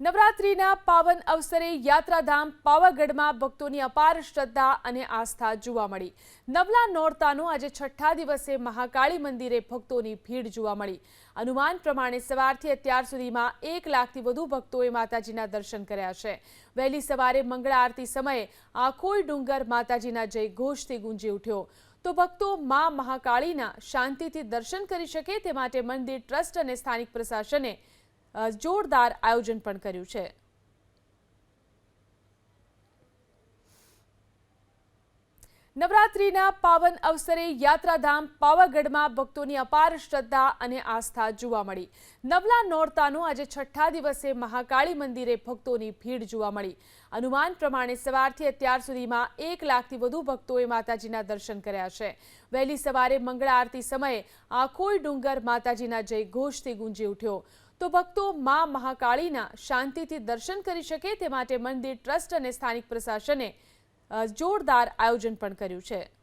નવરાત્રિના પાવન અવસરે યાત્રાધામ પાવાગઢમાં ભક્તોની અપાર શ્રદ્ધા અને આસ્થા જોવા મળી. નવલા નોરતાનો આજે છઠ્ઠા દિવસે મહાકાળી મંદિરે ભક્તોની ભીડ જોવા મળી. અનુમાન પ્રમાણે સવારથી અત્યાર સુધીમાં એક લાખથી વધુ ભક્તોએ માતાજીના દર્શન કર્યા છે. વહેલી સવારે મંગળ આરતી સમયે આખોય ડુંગર માતાજીના જય ઘોષથી ગુંજી ઉઠ્યો. તો ભક્તો મા મહાકાળીના શાંતિથી દર્શન કરી શકે તે માટે મંદિર ટ્રસ્ટ અને સ્થાનિક પ્રશાસને જોરદાર આયોજન પણ કર્યું છે. નવરાત્રિના પાવન અવસરે યાત્રાધામ પાવાગઢમાં ભક્તોની અપાર શ્રદ્ધા અને આસ્થા જોવા મળી. નવલા નોરતાનો આજે છઠ્ઠા દિવસે મહાકાળી મંદિરે ભક્તોની ભીડ જોવા મળી. અનુમાન પ્રમાણે સવારથી અત્યાર સુધીમાં એક લાખથી વધુ ભક્તોએ માતાજીના દર્શન કર્યા છે. વહેલી સવારે મંગળ આરતી સમયે આખોય ડુંગર માતાજીના જય ઘોષથી ગુંજી ઉઠ્યો. તો ભક્તો મા મહાકાળીના શાંતિથી દર્શન કરી શકે તે માટે મંદિર ટ્રસ્ટ અને સ્થાનિક પ્રશાસને જોરદાર આયોજન પણ કર્યું છે.